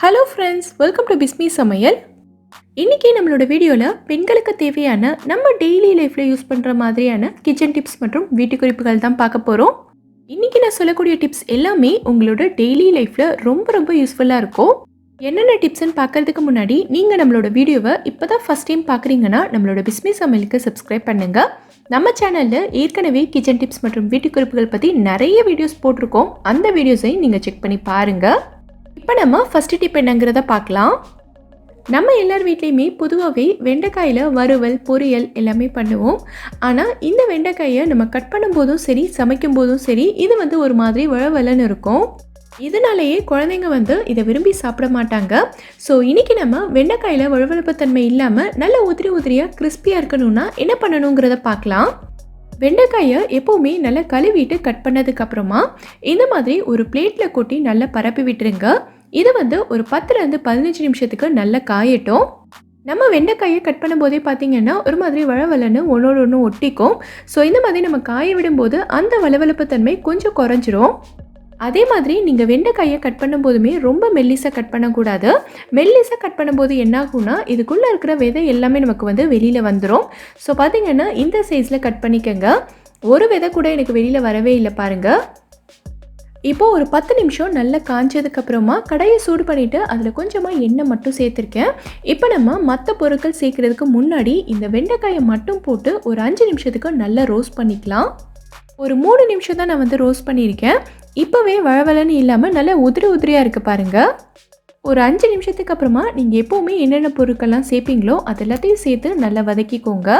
Hello friends welcome to Bismi சமையல் இன்றைக்கி நம்மளோட வீடியோவில் பெண்களுக்கு தேவையான நம்ம டெய்லி லைஃப்பில் யூஸ் பண்ணுற மாதிரியான கிச்சன் டிப்ஸ் மற்றும் வீட்டு குறிப்புகள் தான் பார்க்க போகிறோம் இன்றைக்கி நான் சொல்லக்கூடிய டிப்ஸ் எல்லாமே உங்களோட டெய்லி லைஃப்பில் ரொம்ப ரொம்ப யூஸ்ஃபுல்லாக இருக்கும். என்னென்ன டிப்ஸ்ன்னு பார்க்கறதுக்கு முன்னாடி நீங்கள் நம்மளோட வீடியோவை இப்போ தான் ஃபஸ்ட் டைம் பார்க்குறீங்கன்னா நம்மளோட பிஸ்மி சமையலுக்கு சப்ஸ்கிரைப் பண்ணுங்கள் நம்ம சேனலில் ஏற்கனவே கிச்சன் டிப்ஸ் மற்றும் வீட்டு குறிப்புகள் பற்றி நிறைய வீடியோஸ் போட்டிருக்கோம். அந்த வீடியோஸையும் நீங்கள் செக் பண்ணி பாருங்கள் இப்போ நம்ம ஃபஸ்ட்டு டிப் என்னங்கிறத பார்க்கலாம். நம்ம எல்லார் வீட்லேயுமே பொதுவாகவே வெண்டைக்காயில் வறுவல் பொரியல் எல்லாமே பண்ணுவோம். ஆனால் இந்த வெண்டைக்காயை நம்ம கட் பண்ணும்போதும் சரி சமைக்கும் போதும் சரி இது வந்து ஒரு மாதிரி வளவலன்னு இருக்கும். இதனாலேயே குழந்தைங்க வந்து இதை விரும்பி சாப்பிட மாட்டாங்க. ஸோ இன்றைக்கி நம்ம வெண்டைக்காயில் வழுவழுப்புத்தன்மை இல்லாமல் நல்ல உதிரி உதிரியாக கிறிஸ்பியாக இருக்கணும்னா என்ன பண்ணணுங்கிறத பார்க்கலாம். வெண்டைக்காயை எப்போவுமே நல்லா கழுவிட்டு கட் பண்ணதுக்கப்புறமா இந்த மாதிரி ஒரு பிளேட்டில் கொட்டி நல்லா பரப்பி விட்டுருங்க. இது வந்து ஒரு பத்துலேருந்து பதினஞ்சு நிமிஷத்துக்கு நல்லா காயட்டும். நம்ம வெண்டைக்காயை கட் பண்ணும்போதே பார்த்தீங்கன்னா ஒரு மாதிரி வளவலன்னு ஒன்றோட ஒன்று ஒட்டிக்கும். ஸோ இந்த மாதிரி நம்ம காய விடும்போது அந்த வளவளப்பு தன்மை கொஞ்சம் குறைஞ்சிரும். அதே மாதிரி நீங்கள் வெண்டைக்காயை கட் பண்ணும்போதுமே ரொம்ப மெல்லிசாக கட் பண்ணக்கூடாது. மெல்லிசாக கட் பண்ணும்போது என்ன ஆகும்னா இதுக்குள்ளே இருக்கிற விதை எல்லாமே நமக்கு வந்து வெளியில் வந்துடும் ஸோ பார்த்தீங்கன்னா இந்த சைஸில் கட் பண்ணிக்கோங்க. ஒரு விதை கூட எனக்கு வெளியில் வரவே இல்லை பாருங்கள் இப்போ ஒரு பத்து நிமிஷம் நல்லா காஞ்சதுக்கப்புறமா கடையை சூடு பண்ணிவிட்டு அதில் கொஞ்சமாக எண்ணெய் மட்டும் சேர்த்துருக்கேன். இப்போ நம்ம மற்ற பொருட்கள் சேர்க்குறதுக்கு முன்னாடி இந்த வெண்டைக்காயை மட்டும் போட்டு ஒரு அஞ்சு நிமிஷத்துக்கு நல்லா ரோஸ்ட் பண்ணிக்கலாம். ஒரு மூணு நிமிஷம் தான் நான் வந்து ரோஸ்ட் பண்ணியிருக்கேன். இப்போவே வளவலன்னு இல்லாமல் நல்லா உதிரி உதிரியாக இருக்குது பாருங்கள் ஒரு அஞ்சு நிமிஷத்துக்கு அப்புறமா நீங்கள் எப்போவுமே என்னென்ன பொருட்கள்லாம் சேர்ப்பீங்களோ அது எல்லாத்தையும் சேர்த்து நல்லா வதக்கிக்கோங்க.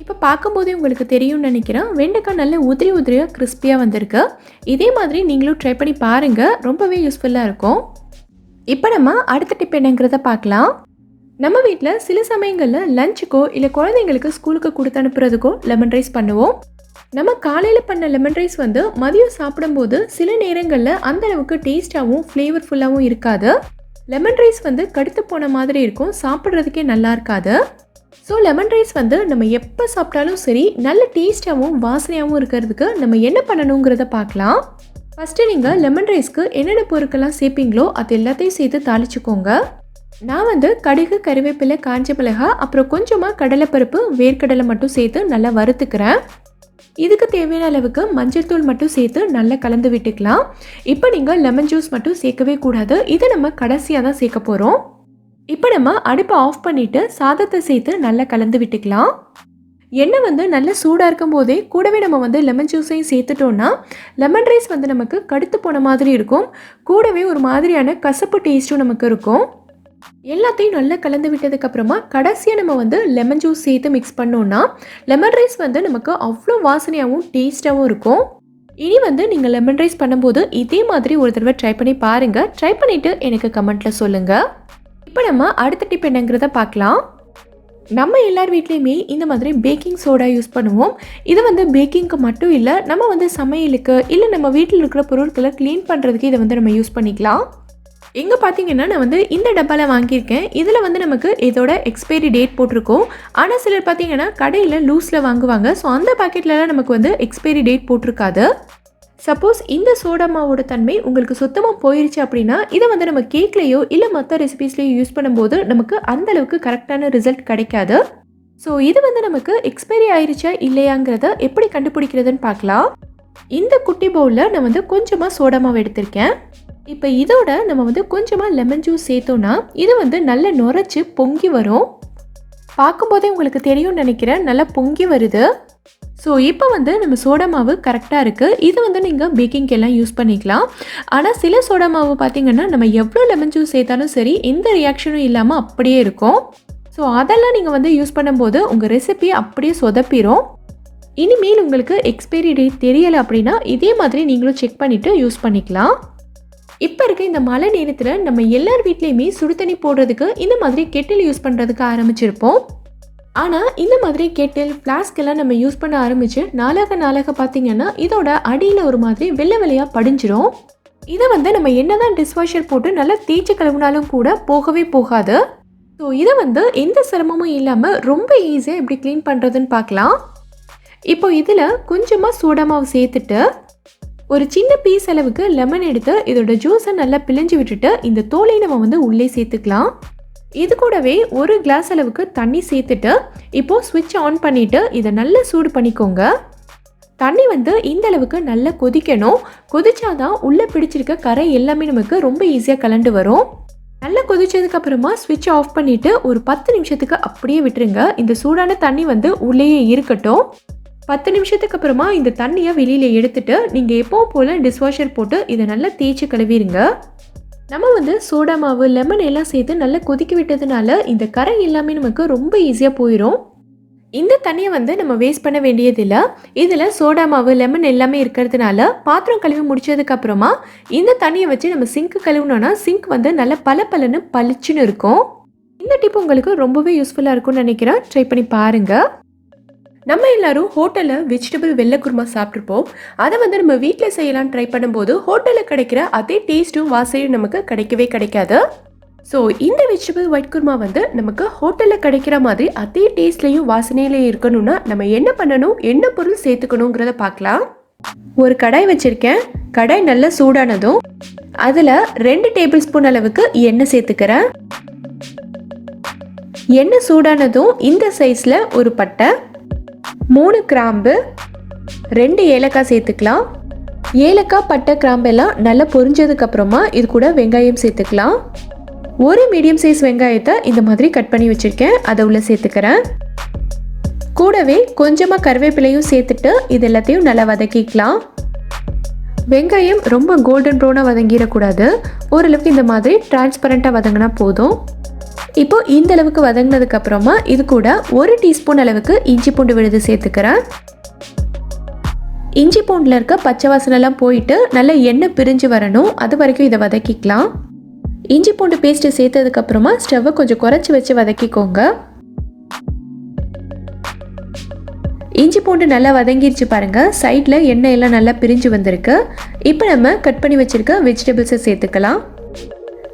இப்போ பார்க்கும்போதே உங்களுக்கு தெரியும்னு நினைக்கிறேன். வெண்டைக்காய் நல்ல உதிரி உதிரியாக கிறிஸ்பியாக வந்திருக்கு. இதே மாதிரி நீங்களும் ட்ரை பண்ணி பாருங்கள் ரொம்பவே யூஸ்ஃபுல்லாக இருக்கும். இப்போ நம்ம அடுத்த டிப் என்னங்கிறத பார்க்கலாம். நம்ம வீட்டில் சில சமயங்களில் லஞ்சுக்கோ இல்லை குழந்தைங்களுக்கு ஸ்கூலுக்கு கொடுத்து அனுப்புறதுக்கோ லெமன் ரைஸ் பண்ணுவோம். நம்ம காலையில் பண்ண லெமன் ரைஸ் வந்து மதியம் சாப்பிடும்போது சில நேரங்களில் அந்த அளவுக்கு டேஸ்ட்டாகவும் ஃப்ளேவர்ஃபுல்லாகவும் இருக்காது. லெமன் ரைஸ் வந்து கடுத்து போன மாதிரி இருக்கும். சாப்பிட்றதுக்கே நல்லா இருக்காது. ஸோ லெமன் ரைஸ் வந்து நம்ம எப்போ சாப்பிட்டாலும் சரி நல்ல டேஸ்ட்டாகவும் வாசனையாகவும் இருக்கிறதுக்கு நம்ம என்ன பண்ணணுங்கிறத பார்க்கலாம். ஃபஸ்ட்டு நீங்கள் லெமன் ரைஸ்க்கு என்னென்ன பொருட்கள்லாம் சேர்ப்பீங்களோ அது எல்லாத்தையும் சேர்த்து தாளிச்சுக்கோங்க. நான் வந்து கடுகு கறிவேப்பிலை காஞ்ச மிளகாய் அப்புறம் கொஞ்சமாக கடலைப்பருப்பு வேர்க்கடலை மட்டும் சேர்த்து நல்லா வறுத்துக்கிறேன். இதுக்கு தேவையான அளவுக்கு மஞ்சள் தூள் மட்டும் சேர்த்து நல்லா கலந்து விட்டுக்கலாம். இப்போ நீங்கள் லெமன் ஜூஸ் மட்டும் சேர்க்கவே கூடாது. இதை நம்ம கடைசியாக தான் சேர்க்க போகிறோம் இப்போ நம்ம அடுப்பை ஆஃப் பண்ணிவிட்டு சாதத்தை சேர்த்து நல்லா கலந்து விட்டுக்கலாம். எண்ணெய் வந்து நல்ல சூடாக இருக்கும் போதே கூடவே நம்ம வந்து லெமன் ஜூஸையும் சேர்த்துட்டோன்னா லெமன் ரைஸ் வந்து நமக்கு கடுத்து போன மாதிரி இருக்கும். கூடவே ஒரு மாதிரியான கசப்பு டேஸ்ட்டும் நமக்கு இருக்கும். எல்லாத்தையும் நல்லா கலந்து விட்டதுக்கப்புறமா கடைசியாக நம்ம வந்து லெமன் ஜூஸ் சேர்த்து மிக்ஸ் பண்ணோன்னா லெமன் ரைஸ் வந்து நமக்கு அவ்வளோ வாசனையாகவும் டேஸ்ட்டாகவும் இருக்கும். இனி வந்து நீங்கள் லெமன் ரைஸ் பண்ணும்போது இதே மாதிரி ஒரு தடவை ட்ரை பண்ணி பாருங்கள் ட்ரை பண்ணிவிட்டு எனக்கு கமெண்ட்டில் சொல்லுங்கள் இப்போ நம்ம அடுத்த டிப் என்னங்கிறத பார்க்கலாம். நம்ம எல்லார் வீட்லேயுமே இந்த மாதிரி பேக்கிங் சோடா யூஸ் பண்ணுவோம். இது வந்து பேக்கிங்க்கு மட்டும் இல்லை நம்ம வந்து சமையலுக்கு இல்லை நம்ம வீட்டில் இருக்கிற பொருட்களை க்ளீன் பண்ணுறதுக்கு இதை வந்து நம்ம யூஸ் பண்ணிக்கலாம். எங்கே பார்த்தீங்கன்னா நான் வந்து இந்த டப்பாவில் வாங்கியிருக்கேன். இதில் வந்து நமக்கு இதோட எக்ஸ்பைரி டேட் போட்டிருக்கோம். ஆனால் சிலர் பார்த்தீங்கன்னா கடையில் லூஸில் வாங்குவாங்க. ஸோ அந்த பாக்கெட்லலாம் நமக்கு வந்து எக்ஸ்பைரி டேட் போட்டிருக்காது. சப்போஸ் இந்த சோடா மாவோட தன்மை உங்களுக்கு சுத்தமாக போயிருச்சு அப்படின்னா இதை வந்து நம்ம கேக்லேயோ இல்லை மற்ற ரெசிபீஸ்லேயோ யூஸ் பண்ணும்போது நமக்கு அந்த அளவுக்கு கரெக்டான ரிசல்ட் கிடைக்காது. ஸோ இது வந்து நமக்கு எக்ஸ்பைரி ஆயிருச்சா இல்லையாங்கிறத எப்படி கண்டுபிடிக்கிறதுன்னு பார்க்கலாம். இந்த குட்டி பவுலில் நான் வந்து கொஞ்சமாக சோடா மாவு எடுத்திருக்கேன். இப்போ இதோட நம்ம வந்து கொஞ்சமாக லெமன் ஜூஸ் சேர்த்தோன்னா இது வந்து நல்லா நுரைச்சி பொங்கி வரும். பார்க்கும்போதே உங்களுக்கு தெரியும்னு நினைக்கிறேன் நல்லா பொங்கி வருது. ஸோ இப்போ வந்து நம்ம சோடா மாவு கரெக்டாக இருக்குது இது வந்து நீங்கள் பேக்கிங்க்கு எல்லாம் யூஸ் பண்ணிக்கலாம். ஆனால் சில சோடா மாவு பார்த்தீங்கன்னா நம்ம எவ்வளோ லெமன் ஜூஸ் சேர்த்தாலும் சரி எந்த ரியாக்ஷனும் இல்லாமல் அப்படியே இருக்கும். ஸோ அதெல்லாம் நீங்கள் வந்து யூஸ் பண்ணும்போது உங்கள் ரெசிபி அப்படியே சொதப்பிடும் இனிமேல் உங்களுக்கு எக்ஸ்பைரி டேட் தெரியலை அப்படின்னா இதே மாதிரி நீங்களும் செக் பண்ணிவிட்டு யூஸ் பண்ணிக்கலாம். இப்போ இருக்க இந்த மழை நேரத்தில் நம்ம எல்லார் வீட்லேயுமே சுடு தண்ணி போடுறதுக்கு இந்த மாதிரி கெட்டில் யூஸ் பண்ணுறதுக்கு ஆரம்பிச்சிருப்போம். ஆனால் இந்த மாதிரி கெட்டில் ஃப்ளாஸ்க் எல்லாம் நம்ம யூஸ் பண்ண ஆரம்பித்து நாளாக நாளாக பார்த்தீங்கன்னா இதோட அடியில் ஒரு மாதிரி வெள்ளை வெள்ளையாக படிஞ்சிடும் இதை வந்து நம்ம என்னதான் டிஷ்வாஷர் போட்டு நல்லா தேய்ச்சி கழுவினாலும் கூட போகவே போகாது. ஸோ இதை வந்து எந்த சிரமமும் இல்லாமல் ரொம்ப ஈஸியாக எப்படி க்ளீன் பண்ணுறதுன்னு பார்க்கலாம் இப்போ இதில் கொஞ்சமாக சோடா மாவு சேர்த்துட்டு ஒரு சின்ன பீஸ் அளவுக்கு லெமன் எடுத்து இதோட ஜூஸை நல்லா பிழிஞ்சு விட்டுட்டு இந்த தோலை நம்ம வந்து உள்ளே சேர்த்துக்கலாம். இது கூடவே ஒரு கிளாஸ் அளவுக்கு தண்ணி சேர்த்துட்டு இப்போது ஸ்விட்ச் ஆன் பண்ணிவிட்டு இதை நல்லா சூடு பண்ணிக்கோங்க. தண்ணி வந்து இந்த அளவுக்கு நல்லா கொதிக்கணும். கொதிச்சாதான் உள்ளே பிடிச்சிருக்க கரை எல்லாமே நமக்கு ரொம்ப ஈஸியாக கலண்டு வரும். நல்லா கொதிச்சதுக்கு அப்புறமா ஸ்விட்ச் ஆஃப் பண்ணிவிட்டு ஒரு பத்து நிமிஷத்துக்கு அப்படியே விட்டுருங்க. இந்த சூடான தண்ணி வந்து உள்ளேயே இருக்கட்டும். பத்து நிமிஷத்துக்கு அப்புறமா இந்த தண்ணியை வெளியில் எடுத்துட்டு நீங்கள் எப்போ போல் டிஷ்வாஷர் போட்டு இதை நல்லா தேய்ச்சி கழுவிடுங்க. நம்ம வந்து சோடா மாவு லெமன் எல்லாம் சேர்த்து நல்லா கொதிக்க விட்டதுனால இந்த கரை எல்லாமே நமக்கு ரொம்ப ஈஸியாக போயிடும் இந்த தண்ணியை வந்து நம்ம வேஸ்ட் பண்ண வேண்டியதில்லை. இதில் சோடா மாவு லெமன் எல்லாமே இருக்கிறதுனால பாத்திரம் கழுவி முடிச்சதுக்கப்புறமா இந்த தண்ணியை வச்சு நம்ம சிங்க் கழுவுனோன்னா சிங்க் வந்து நல்லா பல பலன்னு பளிச்சுன்னு இருக்கும். இந்த டிப் உங்களுக்கு ரொம்பவே யூஸ்ஃபுல்லாக இருக்கும்னு நினைக்கிறேன். ட்ரை பண்ணி பாருங்கள் நம்ம எல்லாரும் ஹோட்டலில் வெஜிடபிள் வெள்ளை குருமா சாப்பிட்ருப்போம் அதை வந்து நம்ம வீட்டில் செய்யலாம்னு ட்ரை பண்ணும்போது ஹோட்டலில் கிடைக்கிற அதே டேஸ்ட்டும் வாசையும் நமக்கு கிடைக்கவே கிடைக்காது. ஸோ இந்த வெஜிடபிள் ஒயிட் குருமா வந்து நமக்கு ஹோட்டலில் கிடைக்கிற மாதிரி அதே டேஸ்ட்லேயும் வாசனையிலையும் இருக்கணும்னா நம்ம என்ன பண்ணணும் என்ன பொருள் சேர்த்துக்கணுங்கிறத பார்க்கலாம். ஒரு கடாய் வச்சுருக்கேன். கடாய் நல்லா சூடானதும் அதில் ரெண்டு டேபிள் ஸ்பூன் அளவுக்கு எண்ணெய் சேர்த்துக்கிறேன். எண்ணெய் சூடானதும் இந்த சைஸில் ஒரு பட்டை மூணு கிராம்பு ரெண்டு ஏலக்காய் சேர்த்துக்கலாம். ஏலக்காய் பட்டை கிராம்பெல்லாம் நல்லா பொரிஞ்சதுக்கப்புறமா இது கூட வெங்காயம் சேர்த்துக்கலாம். ஒரு மீடியம் சைஸ் வெங்காயத்தை இந்த மாதிரி கட் பண்ணி வச்சுருக்கேன். அதை உள்ளே சேர்த்துக்கிறேன். கூடவே கொஞ்சமாக கருவேப்பிலையும் சேர்த்துட்டு இது எல்லாத்தையும் நல்லா வதக்கிக்கலாம். வெங்காயம் ரொம்ப கோல்டன் ப்ரௌனாக வதங்கிடக்கூடாது. ஓரளவுக்கு இந்த மாதிரி டிரான்ஸ்பரண்ட்டாக வதங்கினா போதும். இப்போ இந்த அளவுக்கு வதங்கினதுக்கு அப்புறமா இது கூட ஒரு டீஸ்பூன் அளவுக்கு இஞ்சி பூண்டு விழுது சேர்த்துக்கிறேன். இஞ்சி பூண்டில் இருக்க பச்சை வாசனைலாம் போயிட்டு நல்ல எண்ணெய் பிரிஞ்சு வரணும். அது வரைக்கும் இதை வதக்கிக்கலாம். இஞ்சி பூண்டு பேஸ்ட்டு சேர்த்ததுக்கு அப்புறமா ஸ்டவ்வை கொஞ்சம் குறைச்சி வச்சு வதக்கிக்கோங்க. இஞ்சி பூண்டு நல்லா வதங்கிருச்சு பாருங்க. சைடில் எண்ணெய் எல்லாம் நல்லா பிரிஞ்சு வந்திருக்கு. இப்போ நம்ம கட் பண்ணி வச்சிருக்க வெஜிடபிள்ஸை சேர்த்துக்கலாம்.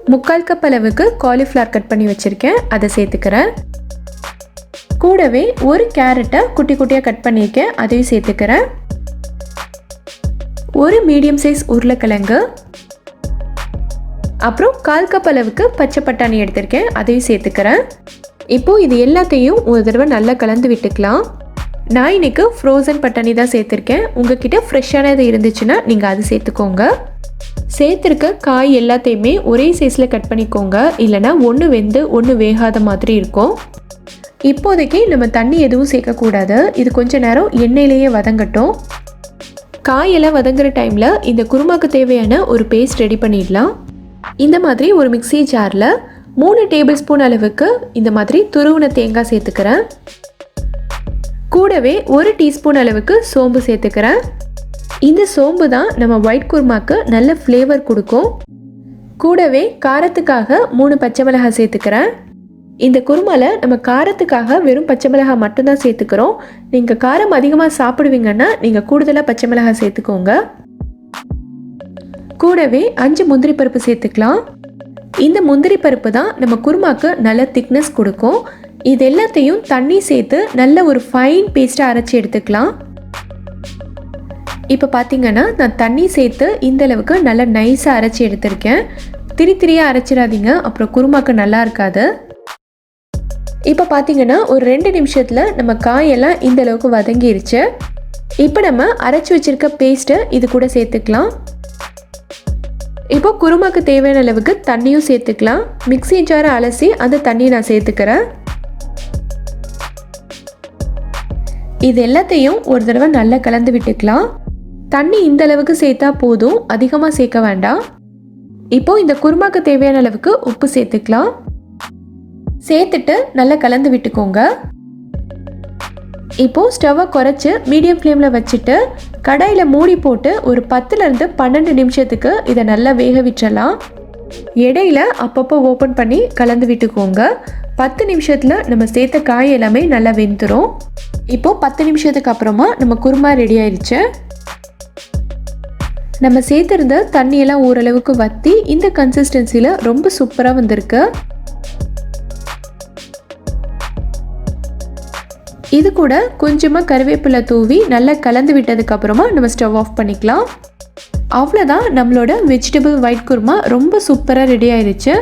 முக்கால் கப் அளவுக்கு காலிஃப்ளவர் கட் பண்ணி வச்சுருக்கேன். அதை சேர்த்துக்கிறேன். கூடவே ஒரு கேரட்டை குட்டி குட்டியாக கட் பண்ணியிருக்கேன். அதையும் சேர்த்துக்கிறேன். ஒரு மீடியம் சைஸ் உருளைக்கிழங்கு. அப்புறம் கால் கப் அளவுக்கு பச்சை பட்டாணி எடுத்திருக்கேன். அதையும் சேர்த்துக்கிறேன். இப்போது இது எல்லாத்தையும் ஒரு தடவை நல்லா கலந்து விட்டுக்கலாம். நான் இன்னைக்கு ஃப்ரோசன் பட்டாணி தான் சேர்த்துருக்கேன். உங்ககிட்ட ஃப்ரெஷ்ஷானது இருந்துச்சுன்னா நீங்கள் அது சேர்த்துக்கோங்க. சேர்த்துருக்க காய் எல்லாத்தையுமே ஒரே சைஸில் கட் பண்ணிக்கோங்க. இல்லைனா ஒன்று வெந்து ஒன்று வேகாத மாதிரி இருக்கும். இப்போதைக்கு நம்ம தண்ணி எதுவும் சேர்க்கக்கூடாது. இது கொஞ்ச நேரம் எண்ணெயிலேயே வதங்கட்டும். காயெல்லாம் வதங்குற டைமில் இந்த குருமாக்கு தேவையான ஒரு பேஸ்ட் ரெடி பண்ணிடலாம். இந்த மாதிரி ஒரு மிக்ஸி ஜாரில் மூணு டேபிள் ஸ்பூன் அளவுக்கு இந்த மாதிரி துருவின தேங்காய் சேர்த்துக்கிறேன். கூடவே ஒரு டீஸ்பூன் அளவுக்கு சோம்பு சேர்த்துக்கிறேன். இந்த சோம்பு தான் நம்ம ஒயிட் குருமாக்கு நல்ல ஃப்ளேவர் கொடுக்கும். கூடவே காரத்துக்காக மூணு பச்சை மிளகாய் சேர்த்துக்கிறேன். இந்த குருமாவில் நம்ம காரத்துக்காக வெறும் பச்சை மிளகாய் மட்டும்தான் சேர்த்துக்கிறோம். நீங்கள் காரம் அதிகமாக சாப்பிடுவீங்கன்னா நீங்கள் கூடுதலாக பச்சை மிளகாய் சேர்த்துக்கோங்க. கூடவே அஞ்சு முந்திரி பருப்பு சேர்த்துக்கலாம். இந்த முந்திரி பருப்பு தான் நம்ம குருமாக்கு நல்ல திக்னஸ் கொடுக்கும். இது எல்லாத்தையும் தண்ணி சேர்த்து நல்ல ஒரு ஃபைன் பேஸ்ட்டாக அரைச்சி எடுத்துக்கலாம். இப்போ பார்த்தீங்கன்னா நான் தண்ணி சேர்த்து இந்த அளவுக்கு நல்லா நைஸாக அரைச்சி எடுத்திருக்கேன். திரி திரியாக அரைச்சிடாதீங்க. அப்புறம் குருமாக்கு நல்லா இருக்காது. இப்போ பார்த்தீங்கன்னா ஒரு ரெண்டு நிமிஷத்தில் நம்ம காயெல்லாம் இந்த அளவுக்கு வதங்கிருச்சு. இப்போ நம்ம அரைச்சி வச்சிருக்க பேஸ்ட்டை இது கூட சேர்த்துக்கலாம். இப்போ குருமாக்கு தேவையான அளவுக்கு தண்ணியும் சேர்த்துக்கலாம். மிக்ஸி ஜாரை அலசி அந்த தண்ணியை நான் சேர்த்துக்கிறேன். இது எல்லாத்தையும் ஒரு தடவை நல்லா கலந்து விட்டுக்கலாம். தண்ணி இந்த அளவுக்கு சேர்த்தா போதும். அதிகமாக சேர்க்க வேண்டாம். இப்போ இந்த குருமாக்கு தேவையான அளவுக்கு உப்பு சேர்த்துக்கலாம். சேர்த்துட்டு நல்லா கலந்து விட்டுக்கோங்க. இப்போ ஸ்டவ்வை குறைச்சி மீடியம் ஃப்ளேமில் வச்சுட்டு கடாயில் மூடி போட்டு ஒரு பத்துலேருந்து பன்னெண்டு நிமிஷத்துக்கு இதை நல்லா வேக விட்டுறலாம். இடையில அப்பப்போ ஓப்பன் பண்ணி கலந்து விட்டுக்கோங்க. பத்து நிமிஷத்தில் நம்ம சேர்த்த காய் எல்லாமே நல்லா வெந்துடும் இப்போது பத்து நிமிஷத்துக்கு அப்புறமா நம்ம குருமா ரெடி ஆயிடுச்சு நம்ம சேர்த்துருந்த தண்ணியெல்லாம் ஓரளவுக்கு வற்றி இந்த கன்சிஸ்டன்சியில் ரொம்ப சூப்பராக வந்திருக்கு. இது கூட கொஞ்சமாக கருவேப்பிலை தூவி நல்லா கலந்து விட்டதுக்கு அப்புறமா நம்ம ஸ்டவ் ஆஃப் பண்ணிக்கலாம். அவ்வளோதான் நம்மளோட வெஜிடபிள் ஒயிட் குருமா ரொம்ப சூப்பராக ரெடி ஆயிடுச்சு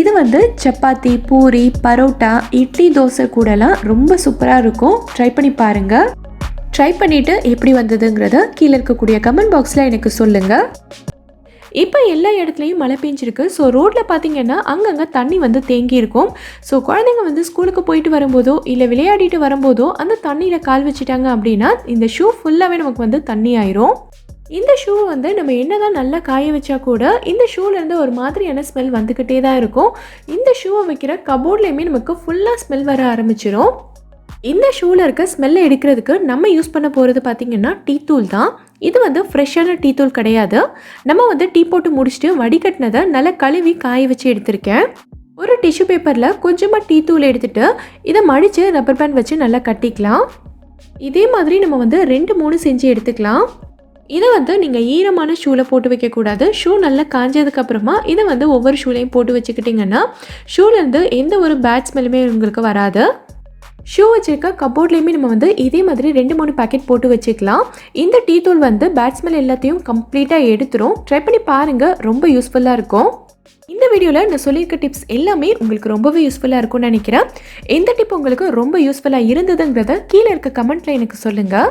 இது வந்து சப்பாத்தி பூரி பரோட்டா இட்லி தோசை கூடலாம் ரொம்ப சூப்பராக இருக்கும். ட்ரை பண்ணி பாருங்கள் ட்ரை பண்ணிவிட்டு எப்படி வந்ததுங்கிறத கீழே இருக்கக்கூடிய கமெண்ட் பாக்ஸில் எனக்கு சொல்லுங்கள் இப்போ எல்லா இடத்துலையும் மழை பெஞ்சிருக்கு. ஸோ ரோட்டில் பார்த்தீங்கன்னா அங்கங்கே தண்ணி வந்து தேங்கி இருக்கும். ஸோ குழந்தைங்க வந்து ஸ்கூலுக்கு போயிட்டு வரும்போதோ இல்லை விளையாடிட்டு வரும்போதோ அந்த தண்ணியில் கால் வச்சுட்டாங்க அப்படின்னா இந்த ஷூ ஃபுல்லாகவே நமக்கு வந்து தண்ணி ஆயிரும். இந்த ஷூ வந்து நம்ம என்னதான் நல்லா காய வச்சா கூட இந்த ஷூலேருந்து ஒரு மாதிரியான ஸ்மெல் வந்துக்கிட்டே தான் இருக்கும். இந்த ஷூவை வைக்கிற கபோர்ட்லேயுமே நமக்கு ஃபுல்லாக ஸ்மெல் வர ஆரம்பிச்சிடும் இந்த ஷூவில் இருக்க ஸ்மெல்லை எடுக்கிறதுக்கு நம்ம யூஸ் பண்ண போகிறது பார்த்திங்கன்னா டீ தூள் தான். இது வந்து ஃப்ரெஷ்ஷான டீ தூள் கிடையாது. நம்ம வந்து டீ போட்டு முடிச்சுட்டு வடிகட்டினதை நல்லா கழுவி காய வச்சு எடுத்திருக்கேன். ஒரு டிஷ்யூ பேப்பரில் கொஞ்சமாக டீ தூள் எடுத்துகிட்டு இதை மடித்து ரப்பர் பேண்ட் வச்சு நல்லா கட்டிக்கலாம். இதே மாதிரி நம்ம வந்து ரெண்டு மூணு செஞ்சு எடுத்துக்கலாம். இதை வந்து நீங்கள் ஈரமான ஷூவில் போட்டு வைக்கக்கூடாது. ஷூ நல்லா காஞ்சதுக்கப்புறமா இதை வந்து ஒவ்வொரு ஷூலையும் போட்டு வச்சுக்கிட்டிங்கன்னா ஷூலேருந்து எந்த ஒரு பேட் ஸ்மெல்லுமே உங்களுக்கு வராது. ஷூ வச்சுருக்க கபோர்ட்லேயுமே நம்ம வந்து இதே மாதிரி ரெண்டு மூணு பேக்கெட் போட்டு வச்சுக்கலாம் இந்த டீ தூள் வந்து பேட்ஸ்மேன் எல்லாத்தையும் கம்ப்ளீட்டாக எடுத்துரும். ட்ரை பண்ணி பாருங்கள் ரொம்ப யூஸ்ஃபுல்லாக இருக்கும். இந்த வீடியோவில் நான் சொல்லியிருக்க டிப்ஸ் எல்லாமே உங்களுக்கு ரொம்பவே யூஸ்ஃபுல்லாக இருக்கும்னு நினைக்கிறேன். எந்த டிப் உங்களுக்கு ரொம்ப யூஸ்ஃபுல்லாக இருந்ததுங்கிறத கீழே இருக்க கமெண்ட்டில் எனக்கு சொல்லுங்கள்